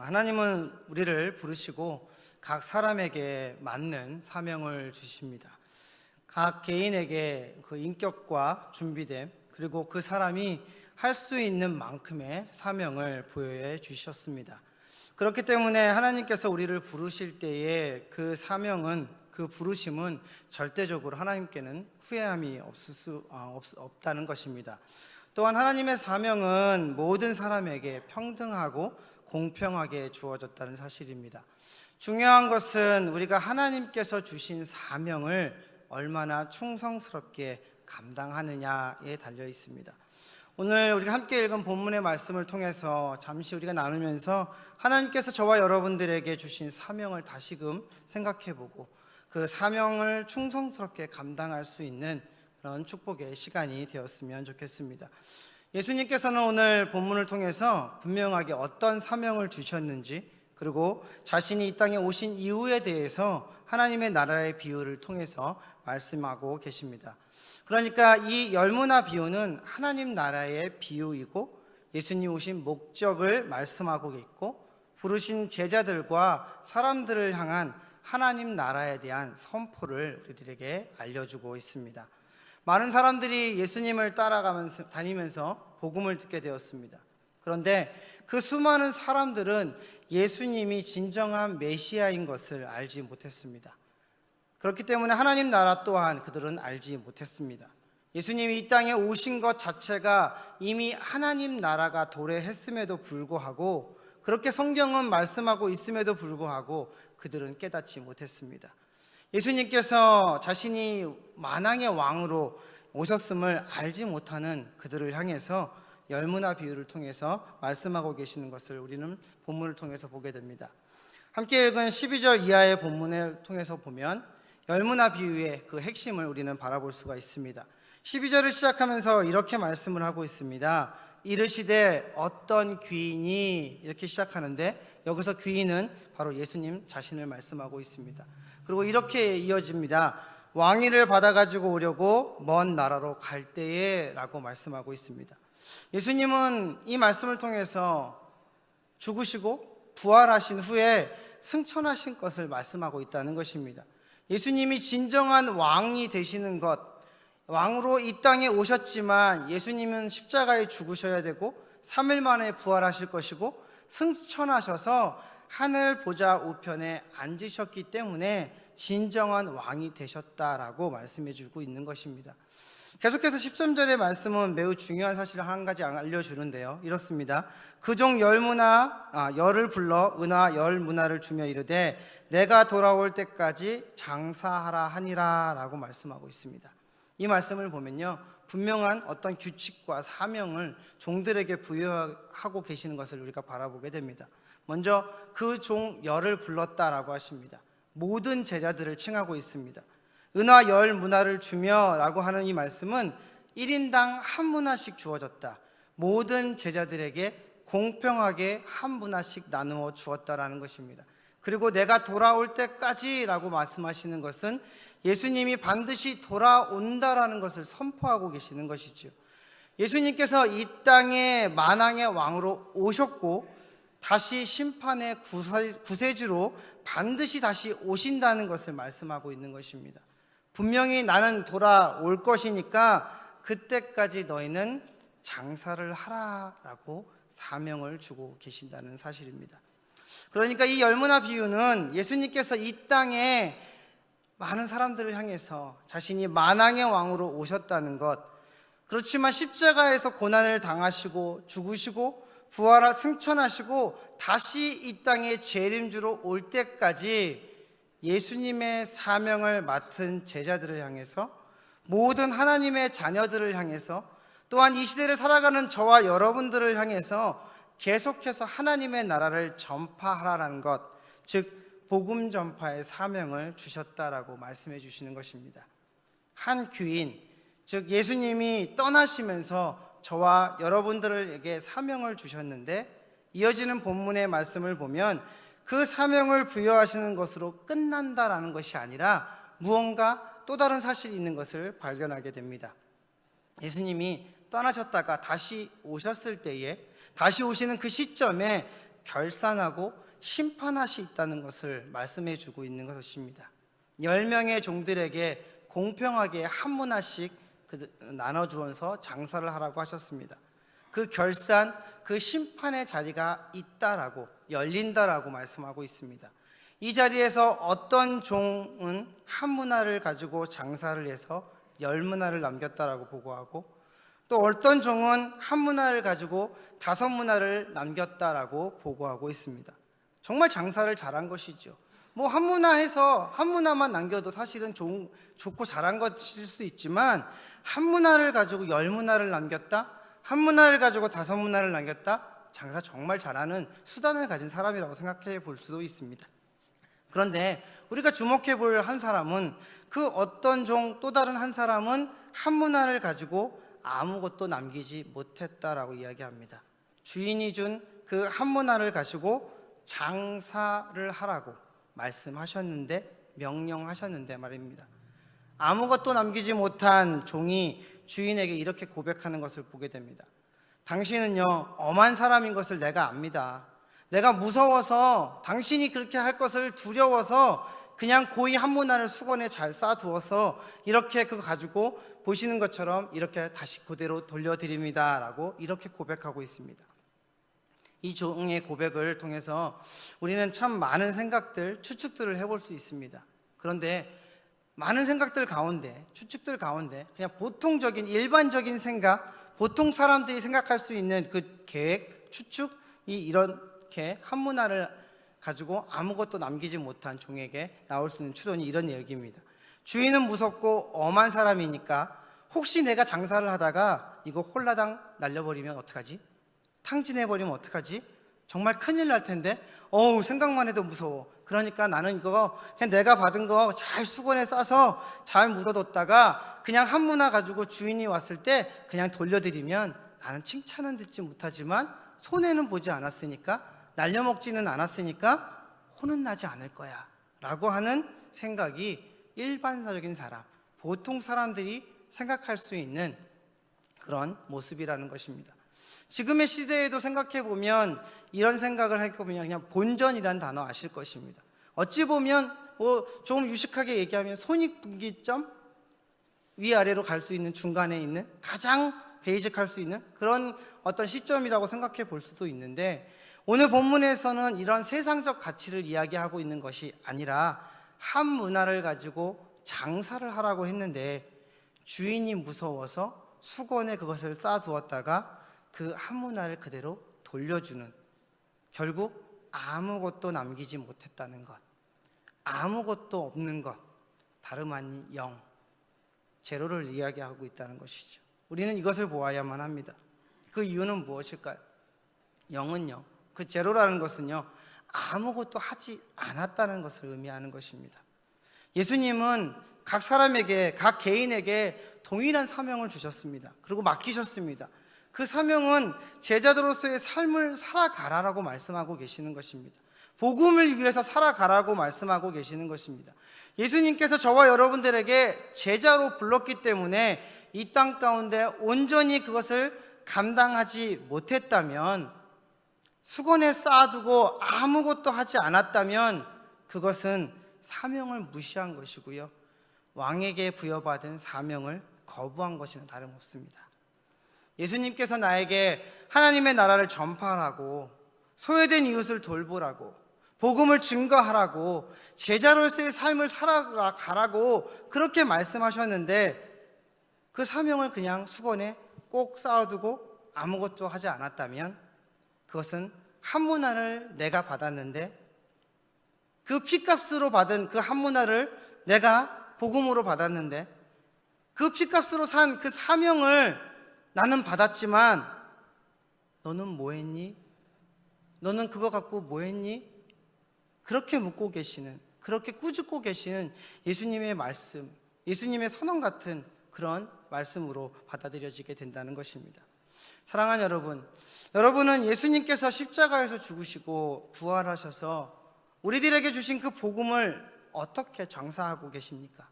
하나님은 우리를 부르시고 각 사람에게 맞는 사명을 주십니다. 각 개인에게 그 인격과 준비됨 그리고 그 사람이 할 수 있는 만큼의 사명을 부여해 주셨습니다. 그렇기 때문에 하나님께서 우리를 부르실 때에 그 사명은 그 부르심은 절대적으로 하나님께는 후회함이 없을 수 아, 없, 없다는 것입니다. 또한 하나님의 사명은 모든 사람에게 평등하고 공평하게 주어졌다는 사실입니다. 중요한 것은 우리가 하나님께서 주신 사명을 얼마나 충성스럽게 감당하느냐에 달려 있습니다. 오늘 우리가 함께 읽은 본문의 말씀을 통해서 잠시 우리가 나누면서 하나님께서 저와 여러분들에게 주신 사명을 다시금 생각해 보고 그 사명을 충성스럽게 감당할 수 있는 그런 축복의 시간이 되었으면 좋겠습니다. 예수님께서는 오늘 본문을 통해서 분명하게 어떤 사명을 주셨는지 그리고 자신이 이 땅에 오신 이유에 대해서 하나님의 나라의 비유를 통해서 말씀하고 계십니다. 그러니까 이 열무나 비유는 하나님 나라의 비유이고 예수님 오신 목적을 말씀하고 있고 부르신 제자들과 사람들을 향한 하나님 나라에 대한 선포를 우리들에게 알려주고 있습니다. 많은 사람들이 예수님을 따라가면서 다니면서 복음을 듣게 되었습니다. 그런데 그 수많은 사람들은 예수님이 진정한 메시아인 것을 알지 못했습니다. 그렇기 때문에 하나님 나라 또한 그들은 알지 못했습니다. 예수님이 이 땅에 오신 것 자체가 이미 하나님 나라가 도래했음에도 불구하고 그렇게 성경은 말씀하고 있음에도 불구하고 그들은 깨닫지 못했습니다. 예수님께서 자신이 만왕의 왕으로 오셨음을 알지 못하는 그들을 향해서 열무나 비유를 통해서 말씀하고 계시는 것을 우리는 본문을 통해서 보게 됩니다. 함께 읽은 12절 이하의 본문을 통해서 보면 열무나 비유의 그 핵심을 우리는 바라볼 수가 있습니다. 12절을 시작하면서 이렇게 말씀을 하고 있습니다. 이르시되 어떤 귀인이 이렇게 시작하는데 여기서 귀인은 바로 예수님 자신을 말씀하고 있습니다. 그리고 이렇게 이어집니다. 왕위를 받아가지고 오려고 먼 나라로 갈 때에 라고 말씀하고 있습니다. 예수님은 이 말씀을 통해서 죽으시고 부활하신 후에 승천하신 것을 말씀하고 있다는 것입니다. 예수님이 진정한 왕이 되시는 것, 왕으로 이 땅에 오셨지만 예수님은 십자가에 죽으셔야 되고 3일 만에 부활하실 것이고 승천하셔서 하늘 보좌 우편에 앉으셨기 때문에 진정한 왕이 되셨다라고 말씀해 주고 있는 것입니다. 계속해서 13절의 말씀은 매우 중요한 사실을 한 가지 알려주는데요. 이렇습니다. 그종 열문화, 아, 열을 불러 은하 열 문화를 주며 이르되 내가 돌아올 때까지 장사하라 하니라 라고 말씀하고 있습니다. 이 말씀을 보면요. 분명한 어떤 규칙과 사명을 종들에게 부여하고 계시는 것을 우리가 바라보게 됩니다. 먼저 그 종 열을 불렀다라고 하십니다. 모든 제자들을 칭하고 있습니다. 은화 열 문화를 주며라고 하는 이 말씀은 1인당 한 문화씩 주어졌다. 모든 제자들에게 공평하게 한 문화씩 나누어 주었다라는 것입니다. 그리고 내가 돌아올 때까지라고 말씀하시는 것은 예수님이 반드시 돌아온다라는 것을 선포하고 계시는 것이지요. 예수님께서 이 땅에 만왕의 왕으로 오셨고 다시 심판의 구세주로 반드시 다시 오신다는 것을 말씀하고 있는 것입니다. 분명히 나는 돌아올 것이니까 그때까지 너희는 장사를 하라라고 사명을 주고 계신다는 사실입니다. 그러니까 이 열무나 비유는 예수님께서 이 땅에 많은 사람들을 향해서 자신이 만왕의 왕으로 오셨다는 것, 그렇지만 십자가에서 고난을 당하시고 죽으시고 부활하 승천하시고 다시 이 땅에 재림주로 올 때까지 예수님의 사명을 맡은 제자들을 향해서 모든 하나님의 자녀들을 향해서 또한 이 시대를 살아가는 저와 여러분들을 향해서 계속해서 하나님의 나라를 전파하라는 것, 즉 복음 전파의 사명을 주셨다라고 말씀해 주시는 것입니다. 한 귀인, 즉 예수님이 떠나시면서 저와 여러분들에게 사명을 주셨는데 이어지는 본문의 말씀을 보면 그 사명을 부여하시는 것으로 끝난다라는 것이 아니라 무언가 또 다른 사실이 있는 것을 발견하게 됩니다. 예수님이 떠나셨다가 다시 오셨을 때에 다시 오시는 그 시점에 결산하고 심판할 수 있다는 것을 말씀해 주고 있는 것입니다. 열 명의 종들에게 공평하게 한 문화씩 그- 나눠주어서 장사를 하라고 하셨습니다. 그 결산, 그 심판의 자리가 있다라고 열린다라고 말씀하고 있습니다. 이 자리에서 어떤 종은 한 문화를 가지고 장사를 해서 열 문화를 남겼다라고 보고하고 또 어떤 종은 한 문화를 가지고 다섯 문화를 남겼다라고 보고하고 있습니다. 정말 장사를 잘한 것이죠. 뭐 한 문화 해서 한 문화만 남겨도 사실은 좋은, 좋고 잘한 것일 수 있지만 한 문화를 가지고 열 문화를 남겼다, 한 문화를 가지고 다섯 문화를 남겼다, 장사 정말 잘하는 수단을 가진 사람이라고 생각해 볼 수도 있습니다. 그런데 우리가 주목해 볼 한 사람은 그 어떤 종 또 다른 한 사람은 한 문화를 가지고 아무것도 남기지 못했다라고 이야기합니다. 주인이 준 그 한 문화를 가지고 장사를 하라고 말씀하셨는데 명령하셨는데 말입니다. 아무것도 남기지 못한 종이 주인에게 이렇게 고백하는 것을 보게 됩니다. 당신은요, 엄한 사람인 것을 내가 압니다. 내가 무서워서 당신이 그렇게 할 것을 두려워서 그냥 고이 한 문화를 수건에 잘 싸두어서 이렇게 그거 가지고 보시는 것처럼 이렇게 다시 그대로 돌려드립니다. 라고 이렇게 고백하고 있습니다. 이 종의 고백을 통해서 우리는 참 많은 생각들, 추측들을 해볼 수 있습니다. 그런데 많은 생각들 가운데, 추측들 가운데 그냥 보통적인 일반적인 생각, 보통 사람들이 생각할 수 있는 그 계획, 추측이 이렇게 한 문화를 가지고 아무것도 남기지 못한 종에게 나올 수 있는 추론이 이런 얘기입니다. 주인은 무섭고 엄한 사람이니까 혹시 내가 장사를 하다가 이거 홀라당 날려버리면 어떡하지? 탕진해버리면 어떡하지? 정말 큰일 날 텐데. 어우 생각만 해도 무서워. 그러니까 나는 이거 그냥 내가 받은 거 잘 수건에 싸서 잘 묻어뒀다가 그냥 한 문화 가지고 주인이 왔을 때 그냥 돌려드리면 나는 칭찬은 듣지 못하지만 손해는 보지 않았으니까 날려먹지는 않았으니까 혼은 나지 않을 거야. 라고 하는 생각이 일반적인 사람 보통 사람들이 생각할 수 있는 그런 모습이라는 것입니다 지금의 시대에도 생각해 보면 이런 생각을 할 거면 그냥 본전이라는 단어 아실 것입니다. 어찌 보면 뭐 조금 유식하게 얘기하면 손익분기점 위아래로 갈 수 있는 중간에 있는 가장 베이직할 수 있는 그런 어떤 시점이라고 생각해 볼 수도 있는데 오늘 본문에서는 이런 세상적 가치를 이야기하고 있는 것이 아니라 한 문화를 가지고 장사를 하라고 했는데 주인이 무서워서 수건에 그것을 싸두었다가 그 한 문화를 그대로 돌려주는 결국 아무것도 남기지 못했다는 것 아무것도 없는 것 다름 아닌 영 제로를 이야기하고 있다는 것이죠. 우리는 이것을 보아야만 합니다. 그 이유는 무엇일까요? 영은요 그 제로라는 것은요 아무것도 하지 않았다는 것을 의미하는 것입니다. 예수님은 각 사람에게 각 개인에게 동일한 사명을 주셨습니다. 그리고 맡기셨습니다 그 사명은 제자들로서의 삶을 살아가라라고 말씀하고 계시는 것입니다. 복음을 위해서 살아가라고 말씀하고 계시는 것입니다. 예수님께서 저와 여러분들에게 제자로 불렀기 때문에 이 땅 가운데 온전히 그것을 감당하지 못했다면 수건에 쌓아두고 아무것도 하지 않았다면 그것은 사명을 무시한 것이고요. 왕에게 부여받은 사명을 거부한 것이나 다름없습니다. 예수님께서 나에게 하나님의 나라를 전파하라고 소외된 이웃을 돌보라고 복음을 증거하라고 제자로서의 삶을 살아가라고 그렇게 말씀하셨는데 그 사명을 그냥 수건에 꼭 쌓아두고 아무것도 하지 않았다면 그것은 한 문화를 내가 받았는데 그 피값으로 받은 그 한 문화를 내가 복음으로 받았는데 그 피값으로 산 그 사명을 나는 받았지만 너는 뭐 했니? 너는 그거 갖고 뭐 했니? 그렇게 묻고 계시는 그렇게 꾸짖고 계시는 예수님의 말씀, 예수님의 선언 같은 그런 말씀으로 받아들여지게 된다는 것입니다. 사랑하는 여러분, 여러분은 예수님께서 십자가에서 죽으시고 부활하셔서 우리들에게 주신 그 복음을 어떻게 장사하고 계십니까?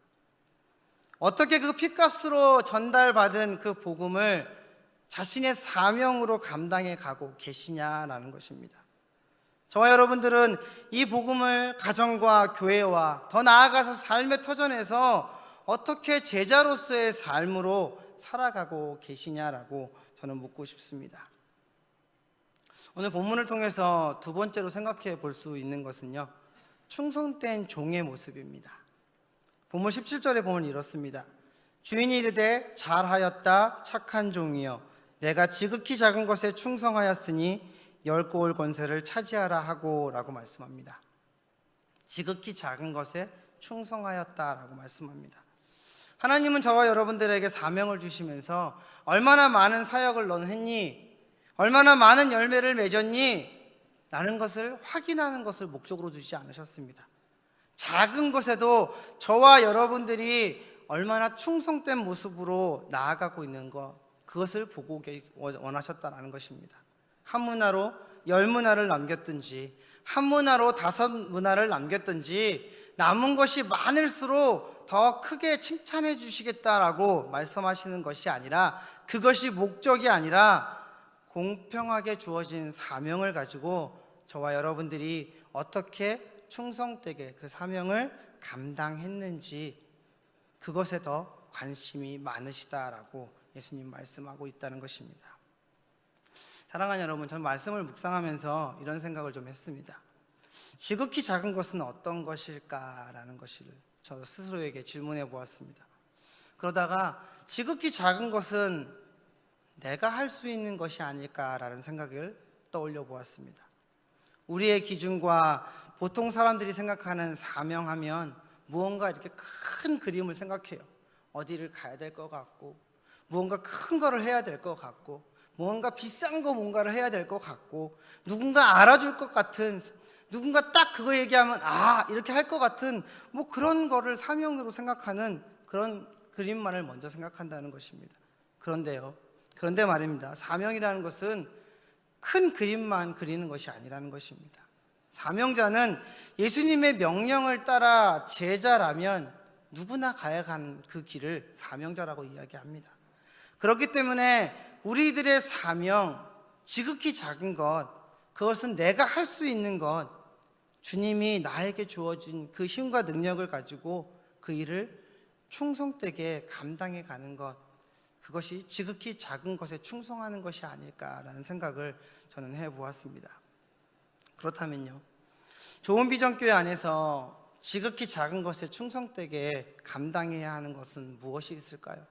어떻게 그 피값으로 전달받은 그 복음을 자신의 사명으로 감당해 가고 계시냐라는 것입니다. 저와 여러분들은 이 복음을 가정과 교회와 더 나아가서 삶의 터전에서 어떻게 제자로서의 삶으로 살아가고 계시냐라고 저는 묻고 싶습니다. 오늘 본문을 통해서 두 번째로 생각해 볼 수 있는 것은요. 충성된 종의 모습입니다. 본문 17절에 보면 이렇습니다. 주인이 이르되 잘하였다 착한 종이여 내가 지극히 작은 것에 충성하였으니 열 고을 권세를 차지하라 하고라고 말씀합니다. 지극히 작은 것에 충성하였다라고 말씀합니다. 하나님은 저와 여러분들에게 사명을 주시면서 얼마나 많은 사역을 넌 했니? 얼마나 많은 열매를 맺었니? 라는 것을 확인하는 것을 목적으로 주지 않으셨습니다. 작은 것에도 저와 여러분들이 얼마나 충성된 모습으로 나아가고 있는 것, 그것을 보고 계- 원하셨다라는 것입니다. 한 문화로 열 문화를 남겼든지, 한 문화로 다섯 문화를 남겼든지, 남은 것이 많을수록 더 크게 칭찬해 주시겠다라고 말씀하시는 것이 아니라, 그것이 목적이 아니라, 공평하게 주어진 사명을 가지고 저와 여러분들이 어떻게 충성되게 그 사명을 감당했는지 그것에 더 관심이 많으시다라고 예수님 말씀하고 있다는 것입니다. 사랑하는 여러분, 전 말씀을 묵상하면서 이런 생각을 좀 했습니다. 지극히 작은 것은 어떤 것일까라는 것을 저 스스로에게 질문해 보았습니다. 그러다가 지극히 작은 것은 내가 할 수 있는 것이 아닐까라는 생각을 떠올려 보았습니다. 우리의 기준과 보통 사람들이 생각하는 사명하면 무언가 이렇게 큰 그림을 생각해요. 어디를 가야 될 것 같고, 무언가 큰 거를 해야 될 것 같고, 무언가 비싼 거 뭔가를 해야 될 것 같고, 누군가 알아줄 것 같은, 누군가 딱 그거 얘기하면 아 이렇게 할 것 같은 뭐 그런 거를 사명으로 생각하는 그런 그림만을 먼저 생각한다는 것입니다. 그런데요, 그런데 말입니다. 사명이라는 것은 큰 그림만 그리는 것이 아니라는 것입니다. 사명자는 예수님의 명령을 따라 제자라면 누구나 가야 하는 그 길을 사명자라고 이야기합니다. 그렇기 때문에 우리들의 사명, 지극히 작은 것, 그것은 내가 할 수 있는 것, 주님이 나에게 주어진 그 힘과 능력을 가지고 그 일을 충성되게 감당해 가는 것, 그것이 지극히 작은 것에 충성하는 것이 아닐까라는 생각을 저는 해 보았습니다. 그렇다면요. 좋은 비전교회 안에서 지극히 작은 것에 충성되게 감당해야 하는 것은 무엇이 있을까요?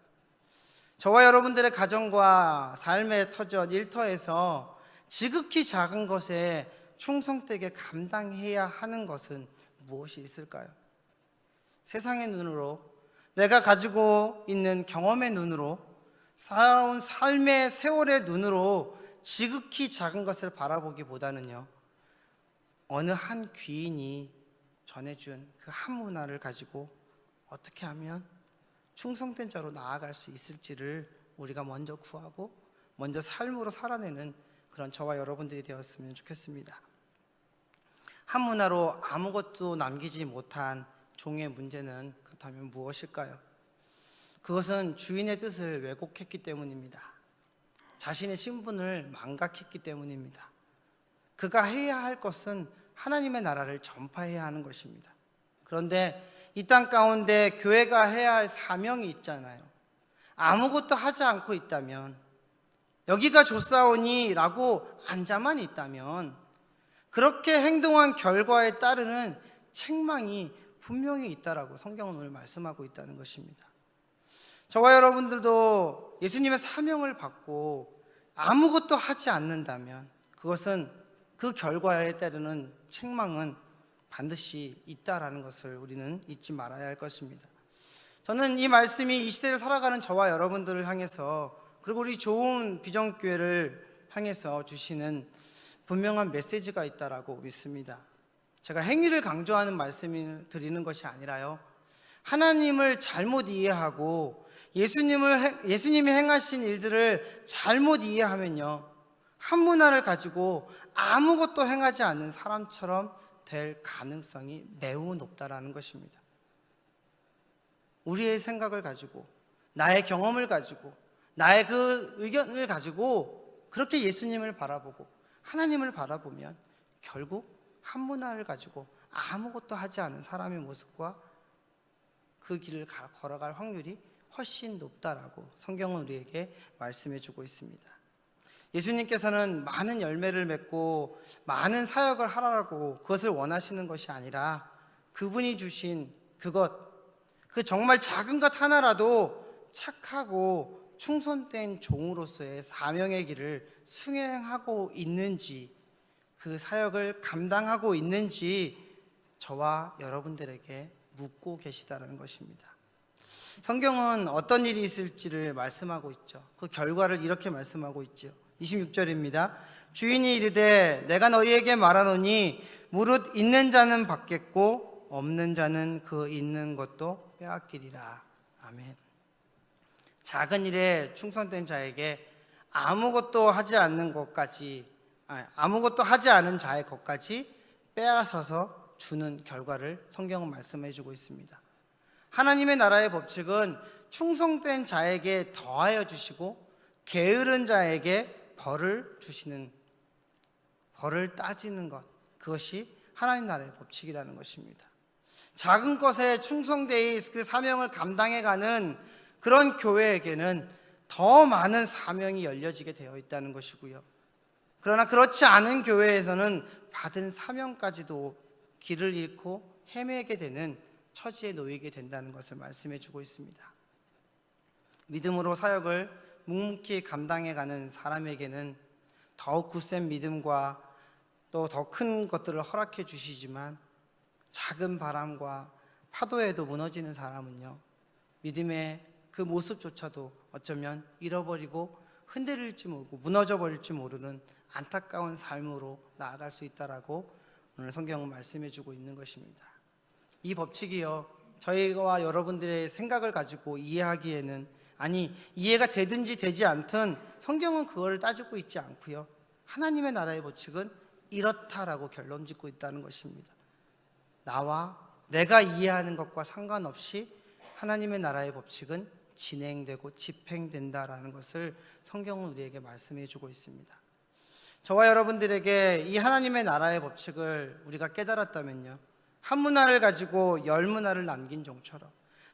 저와 여러분들의 가정과 삶의 터전 일터에서 지극히 작은 것에 충성되게 감당해야 하는 것은 무엇이 있을까요? 세상의 눈으로 내가 가지고 있는 경험의 눈으로 살아온 삶의 세월의 눈으로 지극히 작은 것을 바라보기보다는요. 어느 한 귀인이 전해준 그 한 문화를 가지고 어떻게 하면 충성된 자로 나아갈 수 있을지를 우리가 먼저 구하고 먼저 삶으로 살아내는 그런 저와 여러분들이 되었으면 좋겠습니다. 한 문화로 아무것도 남기지 못한 종의 문제는 그렇다면 무엇일까요? 그것은 주인의 뜻을 왜곡했기 때문입니다. 자신의 신분을 망각했기 때문입니다. 그가 해야 할 것은 하나님의 나라를 전파해야 하는 것입니다. 그런데 이 땅 가운데 교회가 해야 할 사명이 있잖아요. 아무것도 하지 않고 있다면 여기가 좋사오니라고 앉아만 있다면 그렇게 행동한 결과에 따르는 책망이 분명히 있다라고 성경은 오늘 말씀하고 있다는 것입니다. 저와 여러분들도 예수님의 사명을 받고 아무것도 하지 않는다면 그것은 그 결과에 따르는 책망은 반드시 있다라는 것을 우리는 잊지 말아야 할 것입니다. 저는 이 말씀이 이 시대를 살아가는 저와 여러분들을 향해서 그리고 우리 좋은 비전교회를 향해서 주시는 분명한 메시지가 있다라고 믿습니다. 제가 행위를 강조하는 말씀을 드리는 것이 아니라요. 하나님을 잘못 이해하고 예수님을 행- 예수님이 행하신 일들을 잘못 이해하면요. 한 문화를 가지고 아무것도 행하지 않는 사람처럼 될 가능성이 매우 높다라는 것입니다. 우리의 생각을 가지고 나의 경험을 가지고 나의 그 의견을 가지고 그렇게 예수님을 바라보고 하나님을 바라보면 결국 한 문화를 가지고 아무것도 하지 않은 사람의 모습과 그 길을 가- 걸어갈 확률이 훨씬 높다라고 성경은 우리에게 말씀해 주고 있습니다. 예수님께서는 많은 열매를 맺고 많은 사역을 하라고 그것을 원하시는 것이 아니라 그분이 주신 그것, 그 정말 작은 것 하나라도 착하고 충성된 종으로서의 사명의 길을 수행하고 있는지 그 사역을 감당하고 있는지 저와 여러분들에게 묻고 계시다는 것입니다. 성경은 어떤 일이 있을지를 말씀하고 있죠. 그 결과를 이렇게 말씀하고 있죠. 26절입니다. 주인이 이르되 내가 너희에게 말하노니 무릇 있는 자는 받겠고 없는 자는 그 있는 것도 빼앗기리라. 아멘. 작은 일에 충성된 자에게 아무것도 하지 않는 것까지 아무것도 하지 않은 자의 것까지 빼앗아서 주는 결과를 성경은 말씀해 주고 있습니다. 하나님의 나라의 법칙은 충성된 자에게 더하여 주시고 게으른 자에게 벌을 주시는 벌을 따지는 것 그것이 하나님 나라의 법칙이라는 것입니다. 작은 것에 충성되이 그 사명을 감당해 가는 그런 교회에게는 더 많은 사명이 열려지게 되어 있다는 것이고요. 그러나 그렇지 않은 교회에서는 받은 사명까지도 길을 잃고 헤매게 되는 처지에 놓이게 된다는 것을 말씀해 주고 있습니다. 믿음으로 사역을 묵묵히 감당해 가는 사람에게는 더욱 굳센 믿음과 또 더 큰 것들을 허락해 주시지만 작은 바람과 파도에도 무너지는 사람은요. 믿음의 그 모습조차도 어쩌면 잃어버리고 흔들릴지 모르고 무너져 버릴지 모르는 안타까운 삶으로 나아갈 수 있다라고 오늘 성경은 말씀해 주고 있는 것입니다. 이 법칙이요. 저희와 여러분들의 생각을 가지고 이해하기에는 아니 이해가 되든지 되지 않든 성경은 그거를 따지고 있지 않고요. 하나님의 나라의 법칙은 이렇다라고 결론 짓고 있다는 것입니다. 나와 내가 이해하는 것과 상관없이 하나님의 나라의 법칙은 진행되고 집행된다라는 것을 성경은 우리에게 말씀해 주고 있습니다. 저와 여러분들에게 이 하나님의 나라의 법칙을 우리가 깨달았다면요. 한 문화를 가지고 열 문화를 남긴 종처럼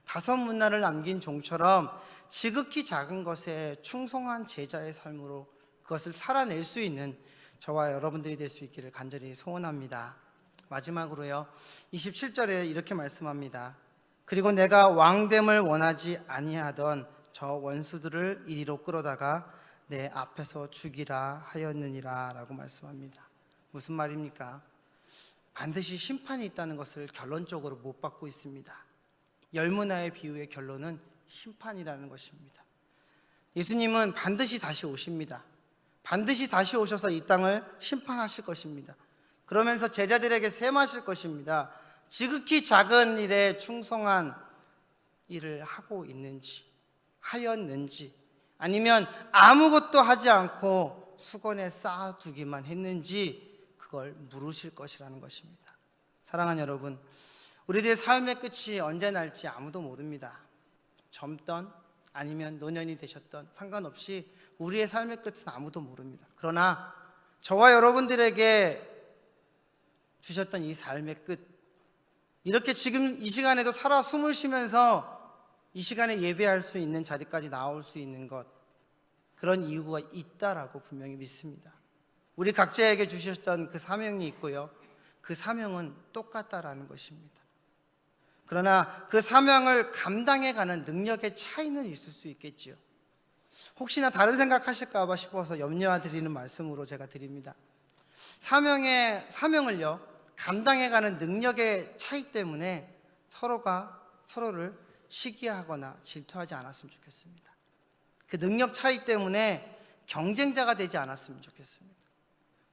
다섯 문화를 남긴 종처럼 지극히 작은 것에 충성한 제자의 삶으로 그것을 살아낼 수 있는 저와 여러분들이 될 수 있기를 간절히 소원합니다. 마지막으로요. 27절에 이렇게 말씀합니다. 그리고 내가 왕됨을 원하지 아니하던 저 원수들을 이리로 끌어다가 내 앞에서 죽이라 하였느니라라고 말씀합니다. 무슨 말입니까? 반드시 심판이 있다는 것을 결론적으로 못 받고 있습니다. 열문화의 비유의 결론은 심판이라는 것입니다. 예수님은 반드시 다시 오십니다. 반드시 다시 오셔서 이 땅을 심판하실 것입니다. 그러면서 제자들에게 세마실 것입니다. 지극히 작은 일에 충성한 일을 하고 있는지, 하였는지, 아니면 아무것도 하지 않고 수건에 쌓아두기만 했는지, 그걸 물으실 것이라는 것입니다. 사랑하는 여러분, 우리들의 삶의 끝이 언제 날지 아무도 모릅니다. 젊던 아니면 노년이 되셨던 상관없이 우리의 삶의 끝은 아무도 모릅니다. 그러나 저와 여러분들에게 주셨던 이 삶의 끝, 이렇게 지금 이 시간에도 살아 숨을 쉬면서 이 시간에 예배할 수 있는 자리까지 나올 수 있는 것, 그런 이유가 있다라고 분명히 믿습니다. 우리 각자에게 주셨던 그 사명이 있고요. 그 사명은 똑같다라는 것입니다. 그러나 그 사명을 감당해 가는 능력의 차이는 있을 수 있겠지요. 혹시나 다른 생각하실까봐 싶어서 염려와 드리는 말씀으로 제가 드립니다. 사명의 사명을요 감당해 가는 능력의 차이 때문에 서로가 서로를 시기하거나 질투하지 않았으면 좋겠습니다. 그 능력 차이 때문에 경쟁자가 되지 않았으면 좋겠습니다.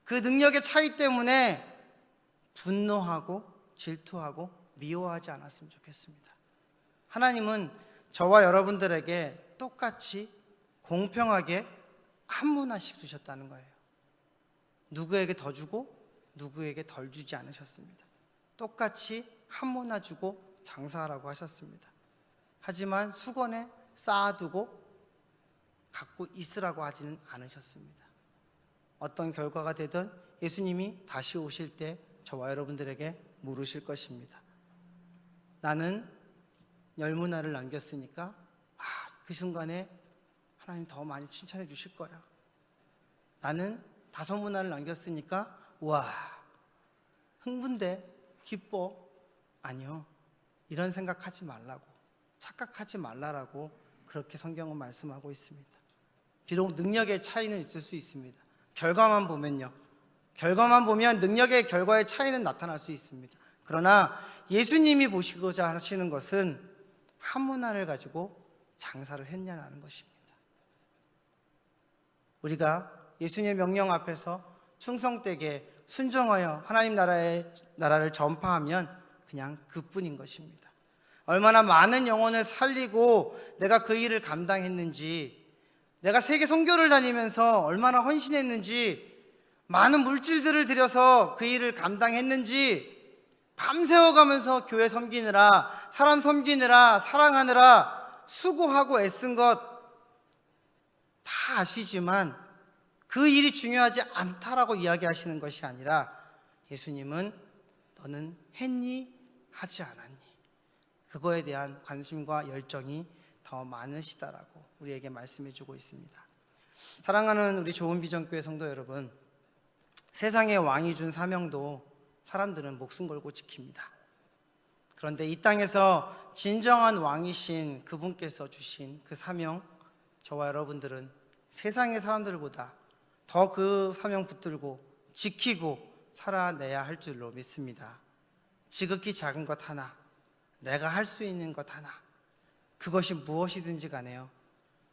그 능력의 차이 때문에 분노하고 질투하고 미워하지 않았으면 좋겠습니다. 하나님은 저와 여러분들에게 똑같이 공평하게 한 문화씩 주셨다는 거예요. 누구에게 더 주고 누구에게 덜 주지 않으셨습니다. 똑같이 한 문화 주고 장사하라고 하셨습니다. 하지만 수건에 쌓아두고 갖고 있으라고 하지는 않으셨습니다. 어떤 결과가 되든 예수님이 다시 오실 때 저와 여러분들에게 물으실 것입니다. 나는 열 문화를 남겼으니까 아, 그 순간에 하나님 더 많이 칭찬해 주실 거야. 나는 다섯 문화를 남겼으니까 와 흥분돼 기뻐 아니요 이런 생각하지 말라고 착각하지 말라라고 그렇게 성경은 말씀하고 있습니다. 비록 능력의 차이는 있을 수 있습니다. 결과만 보면요. 결과만 보면 능력의 결과의 차이는 나타날 수 있습니다. 그러나 예수님이 보시고자 하시는 것은 한 문화를 가지고 장사를 했냐는 것입니다. 우리가 예수님의 명령 앞에서 충성되게 순종하여 하나님 나라의 나라를 전파하면 그냥 그뿐인 것입니다. 얼마나 많은 영혼을 살리고 내가 그 일을 감당했는지 내가 세계 선교를 다니면서 얼마나 헌신했는지 많은 물질들을 들여서 그 일을 감당했는지 밤새워 가면서 교회 섬기느라 사람 섬기느라 사랑하느라 수고하고 애쓴 것 다 아시지만 그 일이 중요하지 않다라고 이야기하시는 것이 아니라 예수님은 너는 했니 하지 않았니 그거에 대한 관심과 열정이 더 많으시다라고 우리에게 말씀해 주고 있습니다. 사랑하는 우리 좋은 비전교회 성도 여러분, 세상의 왕이 준 사명도 사람들은 목숨 걸고 지킵니다. 그런데 이 땅에서 진정한 왕이신 그분께서 주신 그 사명, 저와 여러분들은 세상의 사람들보다 더 그 사명 붙들고 지키고 살아내야 할 줄로 믿습니다. 지극히 작은 것 하나, 내가 할 수 있는 것 하나, 그것이 무엇이든지 간에요.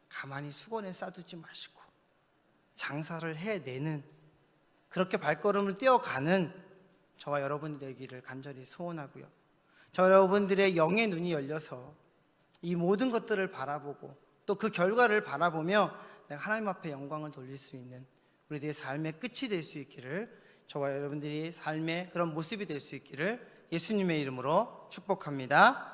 가만히 수건에 싸두지 마시고 장사를 해내는 그렇게 발걸음을 떼어가는 저와 여러분이 되기를 간절히 소원하고요. 저 여러분들의 영의 눈이 열려서 이 모든 것들을 바라보고 또 그 결과를 바라보며 하나님 앞에 영광을 돌릴 수 있는 우리들의 삶의 끝이 될 수 있기를 저와 여러분들이 삶의 그런 모습이 될 수 있기를 예수님의 이름으로 축복합니다.